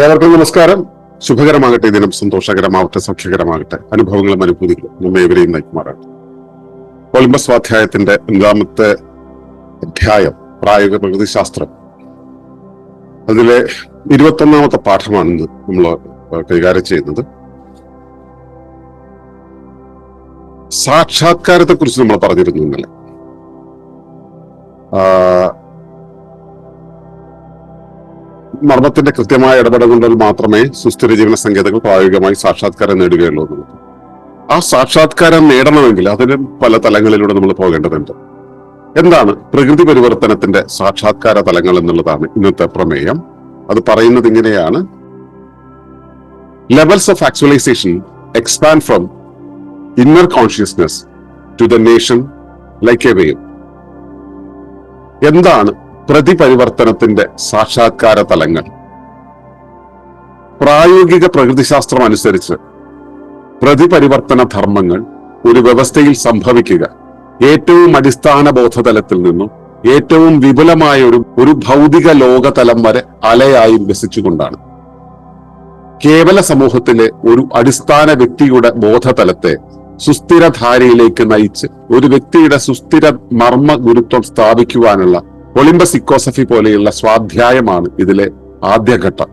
ഏവർക്കും നമസ്കാരം. ശുഭകരമാകട്ടെ ദിനം സന്തോഷകരമാവട്ടെ സൗഖ്യകരമാകട്ടെ അനുഭവങ്ങളും അനുഭൂതികളും നമ്മെ ഏവരെയും നയിക്കുമാറാകട്ടെ. ഒളിമ്പസ് സ്വാധ്യായത്തിന്റെ അഞ്ചാമത്തെ അധ്യായം പ്രായോഗിക പ്രകൃതിശാസ്ത്രം അതിലെ ഇരുപത്തൊന്നാമത്തെ പാഠമാണ് ഇന്ന് നമ്മൾ കൈകാര്യം ചെയ്യുന്നത്. സാക്ഷാത്കാരത്തെ കുറിച്ച് നമ്മൾ പറഞ്ഞിരുന്നു ഇന്നലെ. മർമ്മത്തിന്റെ കൃത്യമായ ഇടപെടൽ കൊണ്ടാൽ മാത്രമേ സുസ്ഥിര ജീവന സങ്കേതങ്ങൾ പ്രായോഗികമായി സാക്ഷാത്കാരം നേടുകയുള്ളൂ എന്നുള്ളത് ആ സാക്ഷാത്കാരം നേടണമെങ്കിൽ അതിന് പല തലങ്ങളിലൂടെ നമ്മൾ പോകേണ്ടതുണ്ട്. എന്താണ് പ്രകൃതി പരിവർത്തനത്തിന്റെ സാക്ഷാത്കാര തലങ്ങൾ എന്നുള്ളതാണ് ഇന്നത്തെ പ്രമേയം. അത് പറയുന്നത് ഇങ്ങനെയാണ്. Levels of actualisation expand from inner consciousness to the nation like a wave എന്താണ് പ്രതിപരിവർത്തനത്തിന്റെ സാക്ഷാത്കാര തലങ്ങൾ. പ്രായോഗിക പ്രകൃതിശാസ്ത്രം അനുസരിച്ച് പ്രതിപരിവർത്തന ധർമ്മങ്ങൾ ഒരു വ്യവസ്ഥയിൽ സംഭവിക്കുക. ഏറ്റവും അടിസ്ഥാന ബോധതലത്തിൽ നിന്നും ഏറ്റവും വിപുലമായ ഒരു ഒരു ഭൗതിക ലോകതലം വരെ അലയായി വികസിച്ചുകൊണ്ടാണ്. കേവല സമൂഹത്തിലെ ഒരു അടിസ്ഥാന വ്യക്തിയുടെ ബോധതലത്തെ സുസ്ഥിരധാരയിലേക്ക് നയിച്ച് ഒരു വ്യക്തിയുടെ സുസ്ഥിര മർമ്മ ഗുരുത്വം സ്ഥാപിക്കുവാനുള്ള ഒളിമ്പസ് ഇക്കോസഫി പോലെയുള്ള സ്വാധ്യായമാണ് ഇതിലെ ആദ്യഘട്ടം.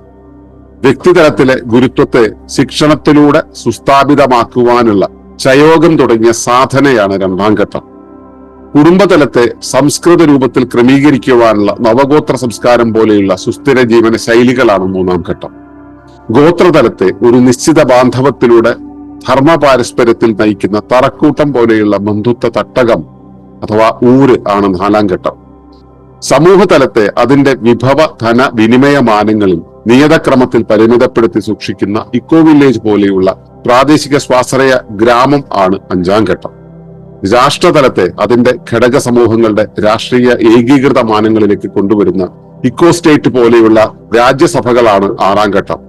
വ്യക്തിതലത്തിലെ ഗുരുത്വത്തെ ശിക്ഷണത്തിലൂടെ സുസ്ഥാപിതമാക്കുവാനുള്ള ചയോഗം തുടങ്ങിയ സാധനയാണ് രണ്ടാം ഘട്ടം. കുടുംബതലത്തെ സംസ്കൃത രൂപത്തിൽ ക്രമീകരിക്കുവാനുള്ള നവഗോത്ര സംസ്കാരം പോലെയുള്ള സുസ്ഥിര ജീവന ശൈലികളാണ് മൂന്നാം ഘട്ടം. ഗോത്രതലത്തെ ഒരു നിശ്ചിത ബാന്ധവത്തിലൂടെ ധർമ്മ പാരസ്പര്യത്തിൽ നയിക്കുന്ന തറക്കൂട്ടം പോലെയുള്ള ബന്ധുത്വ തട്ടകം അഥവാ ഊര് ആണ് നാലാം ഘട്ടം. സമൂഹതലത്തെ അതിന്റെ വിഭവ ധന വിനിമയ മാനങ്ങളിൽ നിയതക്രമത്തിൽ പരിമിതപ്പെടുത്തി സൂക്ഷിക്കുന്ന ഇക്കോ വില്ലേജ് പോലെയുള്ള പ്രാദേശിക സ്വാശ്രയ ഗ്രാമം ആണ് അഞ്ചാം ഘട്ടം രാഷ്ട്രതലത്തെ അതിന്റെ ഘടക സമൂഹങ്ങളുടെ രാഷ്ട്രീയ ഏകീകൃത മാനങ്ങളിലേക്ക് കൊണ്ടുവരുന്ന ഇക്കോ സ്റ്റേറ്റ് പോലെയുള്ള രാജ്യസഭകളാണ് ആറാം ഘട്ടം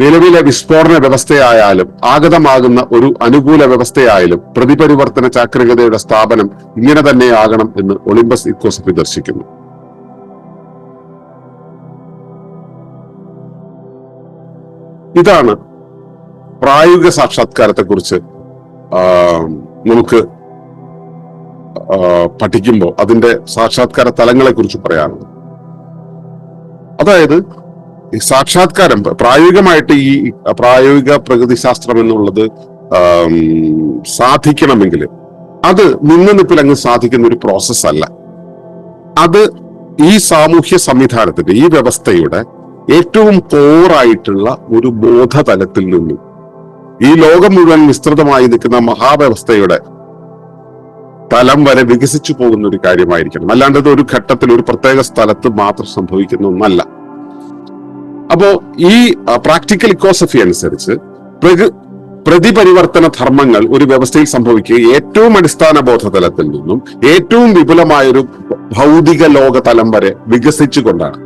നിലവിലെ വിസ്ഫോടന വ്യവസ്ഥയായാലും ആഗതമാകുന്ന ഒരു അനുകൂല വ്യവസ്ഥയായാലും പ്രതിപരിവർത്തന ചാക്രികതയുടെ സ്ഥാപനം ഇങ്ങനെ തന്നെയാകണം എന്ന് ഒളിമ്പസ് ഇക്കോസ് ദർശിക്കുന്നു. ഇതാണ് പ്രായോഗിക സാക്ഷാത്കാരത്തെ കുറിച്ച് നമുക്ക് പഠിക്കുമ്പോൾ അതിന്റെ സാക്ഷാത്കാര തലങ്ങളെ കുറിച്ച് പറയാനുള്ളത്. അതായത് സാക്ഷാത്കാരം പ്രായോഗികമായിട്ട് ഈ പ്രായോഗിക പ്രകൃതിശാസ്ത്രം എന്നുള്ളത് സാധിക്കണമെങ്കിൽ അത് നിന്ന് നിപ്പിൽ അങ്ങ് സാധിക്കുന്ന ഒരു പ്രോസസ് അല്ല. അത് ഈ സാമൂഹ്യ സംവിധാനത്തിന്റെ ഈ വ്യവസ്ഥയുടെ ഏറ്റവും കോറായിട്ടുള്ള ഒരു ബോധതലത്തിൽ നിന്നും ഈ ലോകം മുഴുവൻ വിസ്തൃതമായി നിൽക്കുന്ന മഹാവ്യവസ്ഥയുടെ തലം വരെ വികസിച്ചു പോകുന്ന ഒരു കാര്യമായിരിക്കണം. അല്ലാണ്ട് ഒരു ഘട്ടത്തിൽ ഒരു പ്രത്യേക സ്ഥലത്ത് മാത്രം സംഭവിക്കുന്ന ഒന്നല്ല. അപ്പോ ഈ പ്രാക്ടിക്കൽ ഇക്കോസഫി അനുസരിച്ച് പ്രതിപരിവർത്തന ധർമ്മങ്ങൾ ഒരു വ്യവസ്ഥയിൽ സംഭവിക്കുക ഏറ്റവും അടിസ്ഥാന ബോധതലത്തിൽ നിന്നും ഏറ്റവും വിപുലമായൊരു ഭൗതിക ലോക തലം വരെ വികസിച്ചുകൊണ്ടാണ്.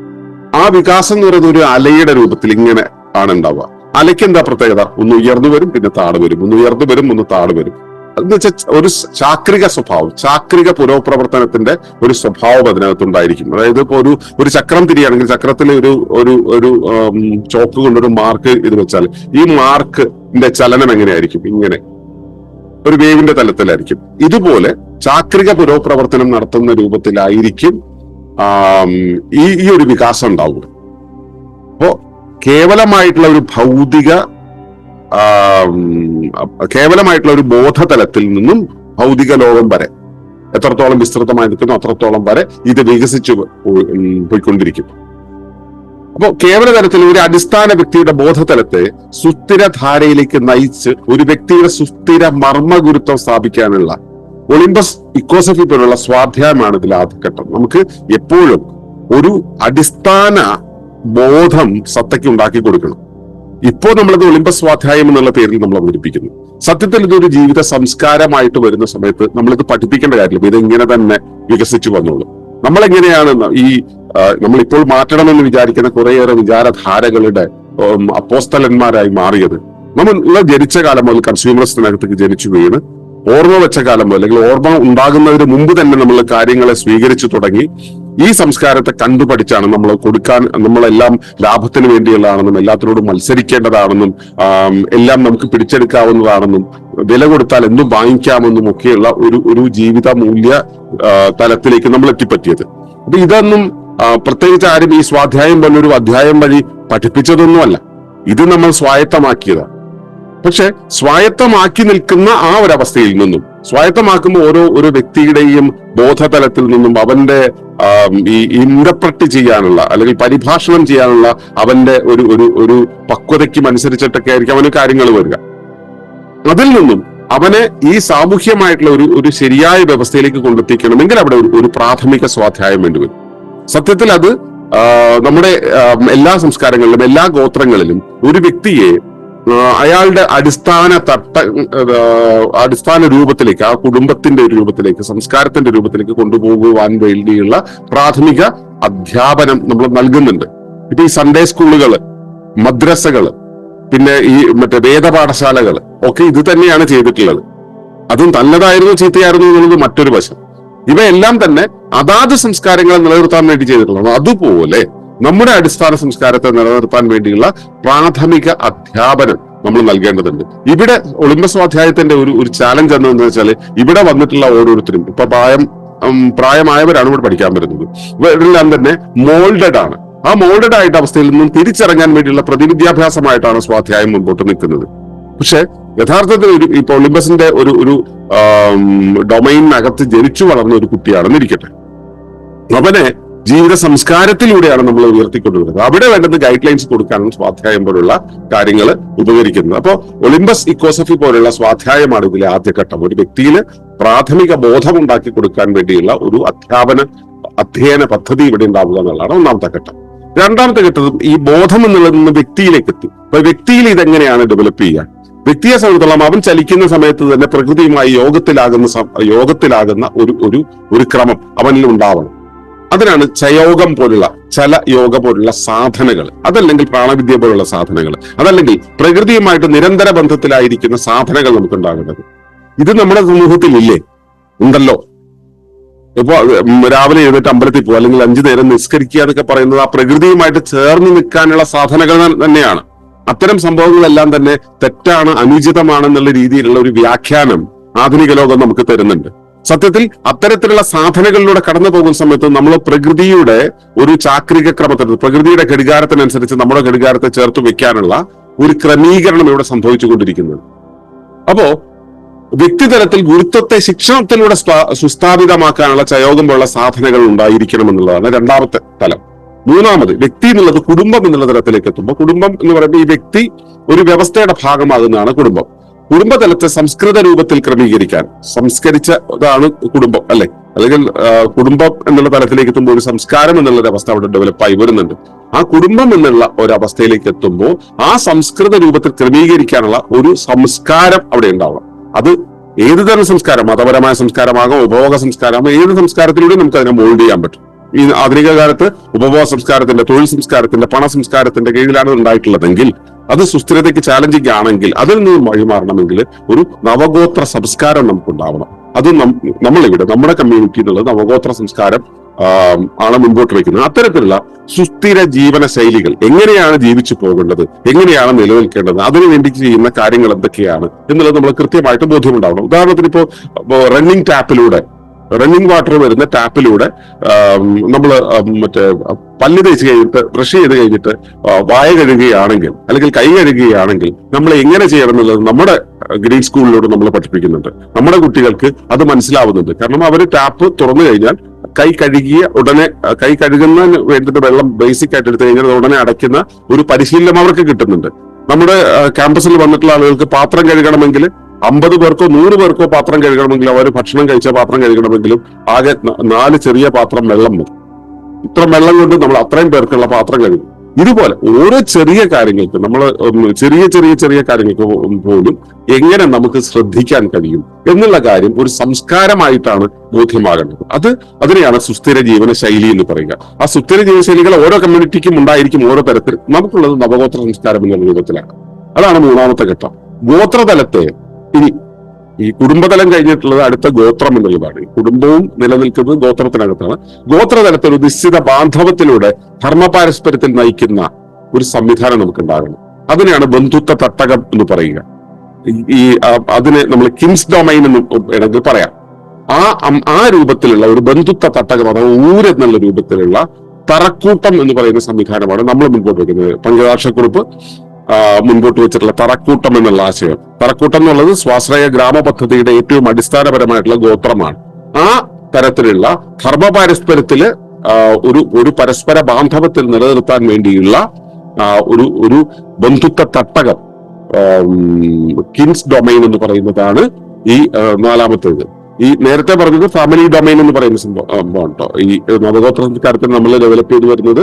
ആ വികാസം എന്ന് പറയുന്നത് ഒരു അലയുടെ രൂപത്തിൽ ഇങ്ങനെ ആണ് ഉണ്ടാവുക. അലയ്ക്ക് എന്താ പ്രത്യേകത? ഒന്ന് ഉയർന്നു വരും പിന്നെ താഴെ വരും. ഒന്ന് ഉയർന്നു വരും ഒന്ന് താഴെ വരും. ഒരു ചാക്രിക സ്വഭാവം ചാക്രിക പുരോപ്രവർത്തനത്തിന്റെ ഒരു സ്വഭാവം അതിനകത്തുണ്ടായിരിക്കും അതായത് ഇപ്പൊ ഒരു ഒരു ചക്രം തിരിയാണെങ്കിൽ ചക്രത്തിൽ ഒരു ഒരു ഒരു ചോക്ക് കൊണ്ടൊരു മാർക്ക് ഇത് വെച്ചാൽ ഈ മാർക്കിന്റെ ചലനം എങ്ങനെയായിരിക്കും? ഇങ്ങനെ. ഒരു വേവിന്റെ തലത്തിലായിരിക്കും. ഇതുപോലെ ചാക്രിക പുരോപ്രവർത്തനം നടത്തുന്ന രൂപത്തിലായിരിക്കും ഈ ഈ ഒരു വികാസം ഉണ്ടാവുക അപ്പോ കേവലമായിട്ടുള്ള ഒരു ഭൗതിക കേവലമായിട്ടുള്ള ഒരു ബോധതലത്തിൽ നിന്നും ഭൗതിക ലോകം വരെ എത്രത്തോളം വിസ്തൃതമായി നിൽക്കുന്നു അത്രത്തോളം വരെ ഇത് വികസിച്ചു പോയിക്കൊണ്ടിരിക്കും അപ്പോ കേവല തലത്തിൽ ഒരു അടിസ്ഥാന വ്യക്തിയുടെ ബോധതലത്തെ സുസ്ഥിരധാരയിലേക്ക് നയിച്ച് ഒരു വ്യക്തിയുടെ സുസ്ഥിര മർമ്മഗുരുത്വം സ്ഥാപിക്കാനുള്ള ഒളിമ്പസ് ഇക്കോസഫി പോലുള്ള സ്വാധ്യായമാണ് ഇതിൽ ആദ്യഘട്ടം. നമുക്ക് എപ്പോഴും ഒരു അടിസ്ഥാന ബോധം സത്തയ്ക്ക് ഉണ്ടാക്കി കൊടുക്കണം. ഇപ്പോൾ നമ്മളത് ഒളിമ്പ സ്വാധ്യായം എന്നുള്ള പേരിൽ നമ്മൾ അവതരിപ്പിക്കുന്നു. സത്യത്തിൽ ഇതൊരു ജീവിത സംസ്കാരമായിട്ട് വരുന്ന സമയത്ത് നമ്മളിത് പഠിപ്പിക്കേണ്ട കാര്യമില്ല. ഇത് ഇങ്ങനെ തന്നെ വികസിച്ചു വന്നോളൂ. നമ്മൾ എങ്ങനെയാണ് ഈ നമ്മളിപ്പോൾ മാറ്റണമെന്ന് വിചാരിക്കുന്ന കുറേയേറെ വിചാരധാരകളുടെ അപ്പോസ്തലന്മാരായി മാറിയത്. നമ്മൾ ജനിച്ച കാലം മുതൽ കൺസ്യൂമറിസ്റ്റിനകത്തേക്ക് ജനിച്ചു വീണ് ഓർമ്മ വെച്ച കാലം മുതൽ അല്ലെങ്കിൽ ഓർമ്മ ഉണ്ടാകുന്നതിന് മുമ്പ് തന്നെ നമ്മൾ കാര്യങ്ങളെ സ്വീകരിച്ചു തുടങ്ങി. ഈ സംസ്കാരത്തെ കണ്ടുപഠിച്ചാണ് നമ്മൾ കൊടുക്കാൻ നമ്മളെല്ലാം ലാഭത്തിന് വേണ്ടിയുള്ളതാണെന്നും എല്ലാത്തിനോടും മത്സരിക്കേണ്ടതാണെന്നും എല്ലാം നമുക്ക് പിടിച്ചെടുക്കാവുന്നതാണെന്നും വില കൊടുത്താൽ എന്തും വാങ്ങിക്കാമെന്നും ഒക്കെയുള്ള ഒരു ഒരു ജീവിത മൂല്യ തലത്തിലേക്ക് നമ്മൾ എത്തിപ്പറ്റിയത്. അപ്പൊ ഇതൊന്നും പ്രത്യേകിച്ച് ആരും ഈ സ്വാധ്യായം പോലൊരു അധ്യായം വഴി പഠിപ്പിച്ചതൊന്നുമല്ല. ഇത് നമ്മൾ സ്വായത്തമാക്കിയതാണ് പക്ഷെ സ്വായത്തമാക്കി നിൽക്കുന്ന ആ ഒരവസ്ഥയിൽ നിന്നും സ്വായത്തമാക്കുമ്പോൾ ഓരോ ഒരു വ്യക്തിയുടെയും ബോധതലത്തിൽ നിന്നും അവന്റെ ഈ ഇന്റർപ്രറ്റ് ചെയ്യാനുള്ള അല്ലെങ്കിൽ പരിഭാഷണം ചെയ്യാനുള്ള അവന്റെ ഒരു ഒരു ഒരു പക്വതയ്ക്കും അനുസരിച്ചിട്ടൊക്കെ ആയിരിക്കും അവന് കാര്യങ്ങൾ വരിക. അതിൽ നിന്നും അവനെ ഈ സാമൂഹ്യമായിട്ടുള്ള ഒരു ഒരു ശരിയായ വ്യവസ്ഥയിലേക്ക് കൊണ്ടെത്തിക്കണമെങ്കിൽ അവിടെ ഒരു പ്രാഥമിക സ്വാധ്യായം വേണ്ടിവരും സത്യത്തിൽ അത് നമ്മുടെ എല്ലാ സംസ്കാരങ്ങളിലും എല്ലാ ഗോത്രങ്ങളിലും ഒരു വ്യക്തിയെ അയാളുടെ അടിസ്ഥാന തട്ട അടിസ്ഥാന രൂപത്തിലേക്ക് ആ കുടുംബത്തിന്റെ ഒരു രൂപത്തിലേക്ക് സംസ്കാരത്തിന്റെ രൂപത്തിലേക്ക് കൊണ്ടുപോകുവാൻ വേണ്ടിയുള്ള പ്രാഥമിക അധ്യാപനം നമ്മൾ നൽകുന്നുണ്ട്. ഇപ്പൊ ഈ സൺഡേ സ്കൂളുകൾ മദ്രസകൾ പിന്നെ ഈ മറ്റേ വേദപാഠശാലകൾ ഒക്കെ ഇത് തന്നെയാണ് ചെയ്തിട്ടുള്ളത്. അതും നല്ലതായിരുന്നു ചീത്തയായിരുന്നു എന്നുള്ളത് മറ്റൊരു വശം. ഇവയെല്ലാം തന്നെ അതാത് സംസ്കാരങ്ങളെ നിലനിർത്താൻ വേണ്ടി ചെയ്തിട്ടുള്ളതാണ്. അതുപോലെ നമ്മുടെ അടിസ്ഥാന സംസ്കാരത്തെ നിലനിർത്താൻ വേണ്ടിയുള്ള പ്രാഥമിക അധ്യാപനം നമ്മൾ നൽകേണ്ടതുണ്ട്. ഇവിടെ ഒളിമ്പസ് സ്വാധ്യായത്തിന്റെ ഒരു ഒരു ചാലഞ്ച് എന്താണെന്ന് വെച്ചാൽ ഇവിടെ വന്നിട്ടുള്ള ഓരോരുത്തരും ഇപ്പൊ പ്രായം പ്രായമായവരാണ് ഇവിടെ പഠിക്കാൻ വരുന്നത്. ഇവരെല്ലാം തന്നെ മോൾഡഡ് ആണ്. ആ മോൾഡഡ് ആയിട്ട് അവസ്ഥയിൽ നിന്നും തിരിച്ചിറങ്ങാൻ വേണ്ടിയുള്ള പ്രതിവിദ്യാഭ്യാസമായിട്ടാണ് സ്വാധ്യായം മുൻപോട്ട് നിൽക്കുന്നത്. പക്ഷെ യഥാർത്ഥത്തിൽ ഒരു ഇപ്പൊ ഒളിമ്പസിന്റെ ഒരു ഒരു ഡൊമൈനകത്ത് ജനിച്ചു വളർന്ന ഒരു കുട്ടിയാണെന്നിരിക്കട്ടെ. അവനെ ജീവിത സംസ്കാരത്തിലൂടെയാണ് നമ്മൾ ഉയർത്തിക്കൊണ്ടുവരുന്നത്. അവിടെ വേണ്ടത് ഗൈഡ് ലൈൻസ് കൊടുക്കാനും സ്വാധ്യായം പോലുള്ള കാര്യങ്ങൾ ഉപകരിക്കുന്നത്. അപ്പോൾ ഒളിമ്പസ് ഇക്കോസഫി പോലുള്ള സ്വാധ്യായമാണ് ഇതിലെ ആദ്യഘട്ടം ഒരു വ്യക്തിയിൽ പ്രാഥമിക ബോധം ഉണ്ടാക്കി കൊടുക്കാൻ വേണ്ടിയുള്ള ഒരു അധ്യാപന അധ്യയന പദ്ധതി ഇവിടെ ഉണ്ടാവുക എന്നുള്ളതാണ് ഒന്നാമത്തെ ഘട്ടം. രണ്ടാമത്തെ ഘട്ടത്തിൽ ഈ ബോധം എന്നുള്ളത് നിന്ന് വ്യക്തിയിലേക്ക് എത്തി. അപ്പൊ വ്യക്തിയിൽ ഇതെങ്ങനെയാണ് ഡെവലപ്പ് ചെയ്യുക? വ്യക്തിയെ സംബന്ധിച്ചോളം അവൻ ചലിക്കുന്ന സമയത്ത് തന്നെ പ്രകൃതിയുമായി യോഗത്തിലാകുന്ന യോഗത്തിലാകുന്ന ഒരു ഒരു ഒരു ക്രമം അവനിൽ ഉണ്ടാവണം. അതിനാണ് ചയോഗം പോലുള്ള ചല യോഗ പോലുള്ള സാധനകൾ അതല്ലെങ്കിൽ പ്രാണവിദ്യ പോലുള്ള സാധനങ്ങൾ. അതല്ലെങ്കിൽ പ്രകൃതിയുമായിട്ട് നിരന്തര ബന്ധത്തിലായിരിക്കുന്ന സാധനകൾ നമുക്ക് ഉണ്ടാകേണ്ടത് ഇത് നമ്മുടെ സമൂഹത്തിൽ ഇല്ലേ ഉണ്ടല്ലോ. ഇപ്പൊ രാവിലെ എഴുന്നേറ്റ് അമ്പലത്തിൽ പോകുക അല്ലെങ്കിൽ അഞ്ചു നേരം നിസ്കരിക്കുക എന്നൊക്കെ പറയുന്നത് ആ പ്രകൃതിയുമായിട്ട് ചേർന്ന് നിൽക്കാനുള്ള സാധനങ്ങൾ തന്നെയാണ്. അത്തരം സംഭവങ്ങളെല്ലാം തന്നെ തെറ്റാണ് അനുചിതമാണെന്നുള്ള രീതിയിലുള്ള ഒരു വ്യാഖ്യാനം ആധുനിക ലോകം നമുക്ക് തരുന്നുണ്ട്. സത്യത്തിൽ അത്തരത്തിലുള്ള സാധനങ്ങളിലൂടെ കടന്നു പോകുന്ന സമയത്ത് നമ്മൾ പ്രകൃതിയുടെ ഒരു ചാക്രിക ക്രമത്തിൽ പ്രകൃതിയുടെ ഘടികാരത്തിനനുസരിച്ച് നമ്മുടെ ഘടികാരത്തെ ചേർത്ത് വെക്കാനുള്ള ഒരു ക്രമീകരണം ഇവിടെ സംഭവിച്ചുകൊണ്ടിരിക്കുന്നത്. അപ്പോ വ്യക്തിതലത്തിൽ ഗുരുത്വത്തെ ശിക്ഷണത്തിലൂടെ സുസ്ഥാപിതമാക്കാനുള്ള ചയോഗം പോലുള്ള സാധനങ്ങൾ ഉണ്ടായിരിക്കണം എന്നുള്ളതാണ് രണ്ടാമത്തെ തലം. മൂന്നാമത് വ്യക്തി എന്നുള്ളത് കുടുംബം എന്നുള്ള തലത്തിലേക്ക് എത്തുമ്പോൾ കുടുംബം എന്ന് പറയുമ്പോൾ ഈ വ്യക്തി ഒരു വ്യവസ്ഥയുടെ ഭാഗമാകുന്നതാണ് കുടുംബം. കുടുംബതലത്തെ സംസ്കൃത രൂപത്തിൽ ക്രമീകരിക്കാൻ സംസ്കരിച്ച ഇതാണ് കുടുംബം അല്ലെ? അല്ലെങ്കിൽ കുടുംബം എന്നുള്ള തലത്തിലേക്ക് എത്തുമ്പോൾ ഒരു സംസ്കാരം എന്നുള്ള അവസ്ഥ അവിടെ ഡെവലപ്പായി വരുന്നുണ്ട്. ആ കുടുംബം എന്നുള്ള ഒരു അവസ്ഥയിലേക്ക് എത്തുമ്പോൾ ആ സംസ്കൃത രൂപത്തിൽ ക്രമീകരിക്കാനുള്ള ഒരു സംസ്കാരം അവിടെ ഉണ്ടാവണം. അത് ഏത് തരം സംസ്കാരം? മതപരമായ സംസ്കാരമാകാം ഉപഭോഗ സംസ്കാരമാകാം ഏത് സംസ്കാരത്തിലൂടെ നമുക്ക് അതിനെ മോൾഡ് ചെയ്യാൻ പറ്റും? ഈ ആധുനിക കാലത്ത് ഉപഭോഗ സംസ്കാരത്തിന്റെ തൊഴിൽ സംസ്കാരത്തിന്റെ പണ സംസ്കാരത്തിന്റെ കീഴിലാണ് ഉണ്ടായിട്ടുള്ളതെങ്കിൽ അത് സുസ്ഥിരതയ്ക്ക് ചാലഞ്ചിങ് ആണെങ്കിൽ അതിൽ നിന്ന് വഴിമാറണമെങ്കിൽ ഒരു നവഗോത്ര സംസ്കാരം നമുക്ക് ഉണ്ടാവണം അത് നമ്മളിവിടെ നമ്മുടെ കമ്മ്യൂണിറ്റി നവഗോത്ര സംസ്കാരം ആണ് മുൻപോട്ട് വയ്ക്കുന്നത് അത്തരത്തിലുള്ള സുസ്ഥിര ജീവന ശൈലികൾ എങ്ങനെയാണ് ജീവിച്ചു പോകേണ്ടത് എങ്ങനെയാണ് നിലനിൽക്കേണ്ടത് അതിനു വേണ്ടി ചെയ്യുന്ന കാര്യങ്ങൾ എന്തൊക്കെയാണ് എന്നുള്ളത് നമ്മൾ കൃത്യമായിട്ട് ബോധ്യമുണ്ടാവണം. ഉദാഹരണത്തിന് ഇപ്പോ റണ്ണിങ് ടാപ്പിലൂടെ റണ്ണിങ് വാട്ടർ വരുന്ന ടാപ്പിലൂടെ നമ്മൾ മറ്റേ പല്ല് തേച്ച് കഴിഞ്ഞിട്ട് ബ്രഷ് ചെയ്ത് കഴിഞ്ഞിട്ട് വായ കഴുകുകയാണെങ്കിൽ അല്ലെങ്കിൽ കൈ കഴുകുകയാണെങ്കിൽ നമ്മൾ എങ്ങനെ ചെയ്യണം എന്നുള്ളത് നമ്മുടെ ഗ്രീൻ സ്കൂളിലൂടെ നമ്മൾ പഠിപ്പിക്കുന്നുണ്ട്. നമ്മുടെ കുട്ടികൾക്ക് അത് മനസ്സിലാവുന്നുണ്ട്. കാരണം അവർ ടാപ്പ് തുറന്നു കഴിഞ്ഞാൽ കൈ കഴുകിയ ഉടനെ കൈ കഴുകുന്നതിന് വേണ്ടിയിട്ട് വെള്ളം ബേസിക് ആയിട്ട് എടുത്തു കഴിഞ്ഞാൽ ഉടനെ അടയ്ക്കുന്ന ഒരു പരിശീലനം അവർക്ക് കിട്ടുന്നുണ്ട്. നമ്മുടെ ക്യാമ്പസിൽ വന്നിട്ടുള്ള ആളുകൾക്ക് പാത്രം കഴുകണമെങ്കിൽ അമ്പത് പേർക്കോ നൂറ് പേർക്കോ പാത്രം കഴുകണമെങ്കിൽ അവർ ഭക്ഷണം കഴിച്ച പാത്രം കഴുകണമെങ്കിലും ആകെ നാല് ചെറിയ പാത്രം വെള്ളം മതി. ഇത്ര വെള്ളം കൊണ്ട് നമ്മൾ അത്രയും പേർക്കുള്ള പാത്രം കഴുകും. ഇതുപോലെ ഓരോ ചെറിയ കാര്യങ്ങൾക്ക് നമ്മൾ ചെറിയ ചെറിയ ചെറിയ കാര്യങ്ങൾക്ക് പോലും എങ്ങനെ നമുക്ക് ശ്രദ്ധിക്കാൻ കഴിയും എന്നുള്ള കാര്യം ഒരു സംസ്കാരമായിട്ടാണ് ബോധ്യമാകേണ്ടത്. അത് അതിനെയാണ് സുസ്ഥിര ജീവന ശൈലി എന്ന് പറയുക. ആ സുസ്ഥിര ജീവന ശൈലികൾ ഓരോ കമ്മ്യൂണിറ്റിക്കും ഉണ്ടായിരിക്കും ഓരോ തരത്തിൽ. നമുക്കുള്ളത് നവഗോത്ര സംസ്കാരം എന്നുള്ള രൂപത്തിലാണ്. അതാണ് മൂന്നാമത്തെ ഘട്ടം. ഗോത്രതലത്തെ ഇനി ഈ കുടുംബതലം കഴിഞ്ഞിട്ടുള്ളത് അടുത്ത ഗോത്രം എന്നുള്ളതാണ്. കുടുംബവും നിലനിൽക്കുന്നത് ഗോത്രത്തിനകത്താണ്. ഗോത്രതലത്തിൽ ഒരു നിശ്ചിത ബാന്ധവത്തിലൂടെ ധർമ്മപാരസ്പര്യത്തിൽ നയിക്കുന്ന ഒരു സംവിധാനം നമുക്ക് ഉണ്ടാകണം അതിനെയാണ് ബന്ധുത്വ തട്ടകം എന്ന് പറയുക. ഈ- അതിനെ നമ്മൾ കിങ്സ് ഡൊമൈൻ എന്ന് വേണമെങ്കിൽ പറയാം. ആ ആ രൂപത്തിലുള്ള ഒരു ബന്ധുത്വ തട്ടകം അഥവാ ഊര് എന്നുള്ള രൂപത്തിലുള്ള തറക്കൂട്ടം എന്ന് പറയുന്ന സംവിധാനമാണ് നമ്മൾ മുൻപോട്ട് വയ്ക്കുന്നത്. പഞ്ചരാക്ഷക്കുറിപ്പ് ആ, മുൻപോട്ട് വെച്ചിട്ടുള്ള തറക്കൂട്ടം എന്നുള്ള ആശയം. തറക്കൂട്ടം എന്നുള്ളത് സ്വാശ്രയ ഗ്രാമ പദ്ധതിയുടെ ഏറ്റവും അടിസ്ഥാനപരമായിട്ടുള്ള ഗോത്രമാണ്. ആ തരത്തിലുള്ള ധർമ്മപാരസ്പര്യത്തിൽ പാരസ്പര്യത്തിൽ ഒരു ഒരു പരസ്പര ബാന്ധവത്തിൽ നിലനിർത്താൻ വേണ്ടിയുള്ള ഒരു ഒരു ബന്ധുത്വ തട്ടകം കിൻസ് ഡൊമൈൻ എന്ന് പറയുന്നതാണ് ഈ നാലാമത്തേത്. ഈ നേരത്തെ പറഞ്ഞത് ഫാമിലി ഡൊമൈൻ എന്ന് പറയുന്ന സംഭവം കേട്ടോ ഈ നവഗോത്ര സംസ്കാരത്തിൽ നമ്മൾ ഡെവലപ്പ് ചെയ്ത് വരുന്നത്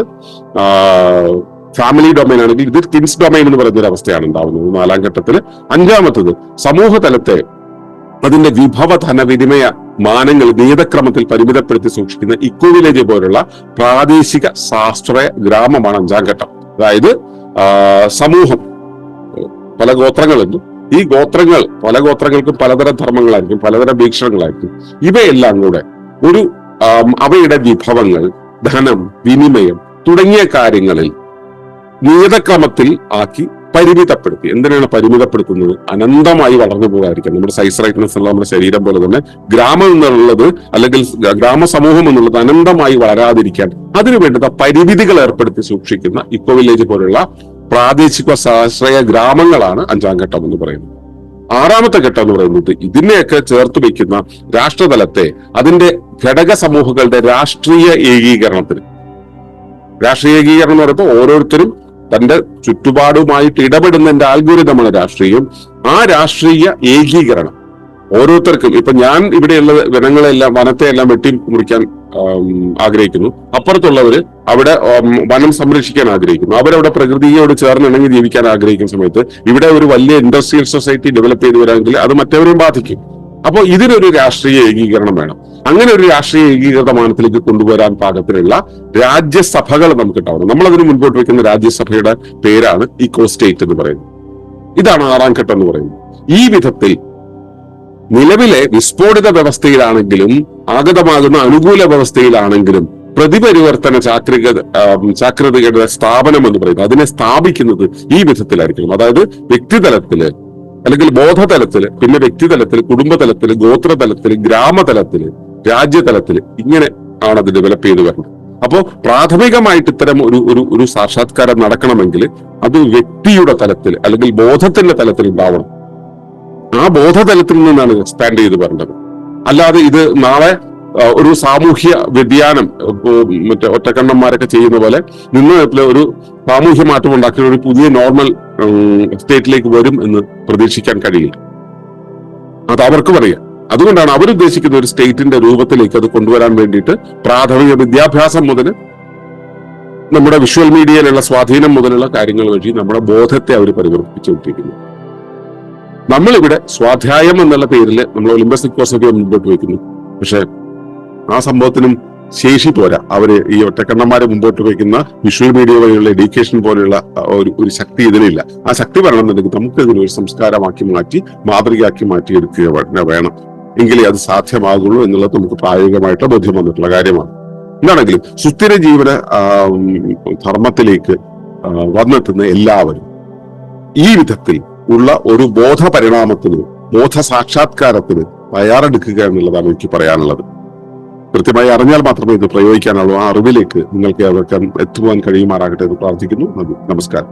ഫാമിലി ഡൊമൈൻ ആണെങ്കിൽ ഇത് കിൻസ് ഡൊമൈൻ എന്ന് പറയുന്ന ഒരു അവസ്ഥയാണ് ഉണ്ടാവുന്നത്. നാലാം ഘട്ടത്തിൽ അഞ്ചാമത്തത് സമൂഹ തലത്തെ അതിന്റെ വിഭവ ധനവിനിമയ മാനങ്ങൾ നീതക്രമത്തിൽ പരിമിതപ്പെടുത്തി സൂക്ഷിക്കുന്ന ഇക്കോ വില്ലേജ് പോലുള്ള പ്രാദേശിക ശാസ്ത്രീയ ഗ്രാമമാണ് അഞ്ചാം ഘട്ടം. അതായത് സമൂഹം. പല ഗോത്രങ്ങളുണ്ട്. ഈ ഗോത്രങ്ങൾ പല ഗോത്രങ്ങൾക്കും പലതരം ധർമ്മങ്ങളായിരിക്കും പലതരം വീക്ഷണങ്ങളായിരിക്കും. ഇവയെല്ലാം കൂടെ ഒരു അവയുടെ വിഭവങ്ങൾ ധനം വിനിമയം തുടങ്ങിയ കാര്യങ്ങളിൽ നിയതക്രമത്തിൽ ആക്കി പരിമിതപ്പെടുത്തി. എന്തിനാണ് പരിമിതപ്പെടുത്തുന്നത്? അനന്തമായി വളർന്നു പോകാതിരിക്കാൻ. നമ്മുടെ സൈസ് റൈറ്റ്നസ് ഉള്ള നമ്മുടെ ശരീരം പോലെ തന്നെ ഗ്രാമം എന്നുള്ളത് അല്ലെങ്കിൽ ഗ്രാമ സമൂഹം എന്നുള്ളത് അനന്തമായി വളരാതിരിക്കാൻ അതിനു വേണ്ടുന്ന പരിമിതികൾ ഏർപ്പെടുത്തി സൂക്ഷിക്കുന്ന ഇക്കോ വില്ലേജ് പോലുള്ള പ്രാദേശിക സ്വാശ്രയ ഗ്രാമങ്ങളാണ് അഞ്ചാം ഘട്ടം എന്ന് പറയുന്നത്. ആറാമത്തെ ഘട്ടം എന്ന് പറയുന്നത് ഇതിനെയൊക്കെ ചേർത്ത് വയ്ക്കുന്ന രാഷ്ട്രതലത്തെ അതിന്റെ ഘടക സമൂഹങ്ങളുടെ രാഷ്ട്രീയ ഏകീകരണത്തിന്. രാഷ്ട്രീയ ഏകീകരണം എന്ന് പറയുമ്പോൾ ഓരോരുത്തരും തന്റെ ചുറ്റുപാടുമായിട്ട് ഇടപെടുന്നതിന്റെ ആൽഗോരിതമാണ് രാഷ്ട്രീയം. ആ രാഷ്ട്രീയ ഏകീകരണം ഓരോരുത്തർക്കും. ഇപ്പൊ ഞാൻ ഇവിടെയുള്ള വനങ്ങളെല്ലാം വനത്തെ എല്ലാം വെട്ടി മുറിക്കാൻ ആഗ്രഹിക്കുന്നു. അപ്പുറത്തുള്ളവര് അവിടെ വനം സംരക്ഷിക്കാൻ ആഗ്രഹിക്കുന്നു. അവരവിടെ പ്രകൃതിയോട് ചേർന്ന് ഇണങ്ങി ജീവിക്കാൻ ആഗ്രഹിക്കുന്ന സമയത്ത് ഇവിടെ ഒരു വലിയ ഇൻഡസ്ട്രിയൽ സൊസൈറ്റി ഡെവലപ്പ് ചെയ്ത് വരാമെങ്കിൽ അത് മറ്റവരെയും ബാധിക്കും. അപ്പോൾ ഇതിനൊരു രാഷ്ട്രീയ ഏകീകരണം വേണം. അങ്ങനെ ഒരു രാഷ്ട്രീയ ഏകീകൃതമാനത്തിലേക്ക് കൊണ്ടുവരാൻ പാകത്തിലുള്ള രാജ്യസഭകൾ നമുക്ക് ഉണ്ടാവണം. നമ്മൾ അതിന് മുൻപോട്ട് വെക്കുന്ന രാജ്യസഭയുടെ പേരാണ് ഇക്കോ സ്റ്റേറ്റ് എന്ന് പറയുന്നത്. ഇതാണ് ആറാം ഘട്ടം എന്ന് പറയുന്നത്. ഈ വിധത്തിൽ നിലവിലെ വിസ്ഫോടിത വ്യവസ്ഥയിലാണെങ്കിലും ആഗതമാകുന്ന അനുകൂല വ്യവസ്ഥയിലാണെങ്കിലും പ്രതിപരിവർത്തന ചാക്രിക ചാക്രികയുടെ സ്ഥാപനം എന്ന് പറയുന്നത് അതിനെ സ്ഥാപിക്കുന്നത് ഈ വിധത്തിലായിരിക്കണം. അതായത് വ്യക്തിതലത്തിൽ അല്ലെങ്കിൽ ബോധതലത്തിൽ പിന്നെ വ്യക്തിതലത്തിൽ കുടുംബതലത്തിൽ ഗോത്രതലത്തിൽ ഗ്രാമതലത്തിൽ രാജ്യതലത്തിൽ ഇങ്ങനെ ആണ് അത് ഡെവലപ്പ് ചെയ്തു വരുന്നത്. അപ്പോ പ്രാഥമികമായിട്ട് ഇത്തരം ഒരു ഒരു ഒരു സാക്ഷാത്കാരം നടക്കണമെങ്കിൽ അത് വ്യക്തിയുടെ തലത്തിൽ അല്ലെങ്കിൽ ബോധത്തിന്റെ തലത്തിൽ ഉണ്ടാവണം. ആ ബോധതലത്തിൽ നിന്നാണ് എക്സ്പാൻഡ് ചെയ്ത് വരേണ്ടത്. അല്ലാതെ ഇത് നാളെ ഒരു സാമൂഹ്യ വ്യതിയാനം മറ്റേ ഒറ്റക്കണ്ണന്മാരൊക്കെ ചെയ്യുന്ന പോലെ നിന്ന് ഒരു സാമൂഹ്യ മാറ്റം ഉണ്ടാക്കി ഒരു പുതിയ നോർമൽ സ്റ്റേറ്റിലേക്ക് വരും എന്ന് പ്രതീക്ഷിക്കാൻ കഴിയില്ല. അത് അവർക്കും അറിയാം. അതുകൊണ്ടാണ് അവരുദ്ദേശിക്കുന്ന ഒരു സ്റ്റേറ്റിന്റെ രൂപത്തിലേക്ക് അത് കൊണ്ടുവരാൻ വേണ്ടിയിട്ട് പ്രാഥമിക വിദ്യാഭ്യാസം മുതൽ നമ്മുടെ വിഷ്വൽ മീഡിയയിലുള്ള സ്വാധീനം മുതലുള്ള കാര്യങ്ങൾ വഴി നമ്മുടെ ബോധത്തെ അവർ പരിവർത്തിച്ചു പരിവർത്തിച്ചുകൊണ്ടിരിക്കുന്നു നമ്മളിവിടെ സ്വാധ്യായം എന്നുള്ള പേരിൽ നമ്മൾ ഒളിമ്പസ് കോഴ്സൊക്കെ മുമ്പോട്ട് വയ്ക്കുന്നു. പക്ഷെ ആ സംഭവത്തിനും ശേഷി പോരാ. അവർ ഈ ഒറ്റക്കണ്ണന്മാരെ മുമ്പോട്ട് വയ്ക്കുന്ന വിഷ്വൽ മീഡിയ വഴിയുള്ള എഡ്യൂക്കേഷൻ പോലെയുള്ള ഒരു ഒരു ശക്തി ഇതിനില്ല ആ ശക്തി വരണമെന്നുണ്ടെങ്കിൽ നമുക്ക് ഇതിനൊരു സംസ്കാരമാക്കി മാറ്റി മാതൃകയാക്കി മാറ്റിയെടുക്കുക വേണം. എങ്കിലേ അത് സാധ്യമാകുള്ളൂ എന്നുള്ളത് നമുക്ക് പ്രായോഗികമായിട്ട് ബോധ്യം വന്നിട്ടുള്ള കാര്യമാണ്. എന്താണെങ്കിലും സുസ്ഥിര ജീവന ധർമ്മത്തിലേക്ക് വന്നെത്തുന്ന എല്ലാവരും ഈ വിധത്തിൽ ഉള്ള ഒരു ബോധ പരിണാമത്തിന് ബോധ സാക്ഷാത്കാരത്തിന് തയ്യാറെടുക്കുക എന്നുള്ളതാണ് എനിക്ക് പറയാനുള്ളത്. കൃത്യമായി അറിഞ്ഞാൽ മാത്രമേ ഇത് പ്രയോഗിക്കാനുള്ളൂ. ആ അറിവിലേക്ക് നിങ്ങൾക്ക് അവർക്ക് എത്തുവാൻ കഴിയുമാറാകട്ടെ എന്ന് പ്രാർത്ഥിക്കുന്നു. നമസ്കാരം.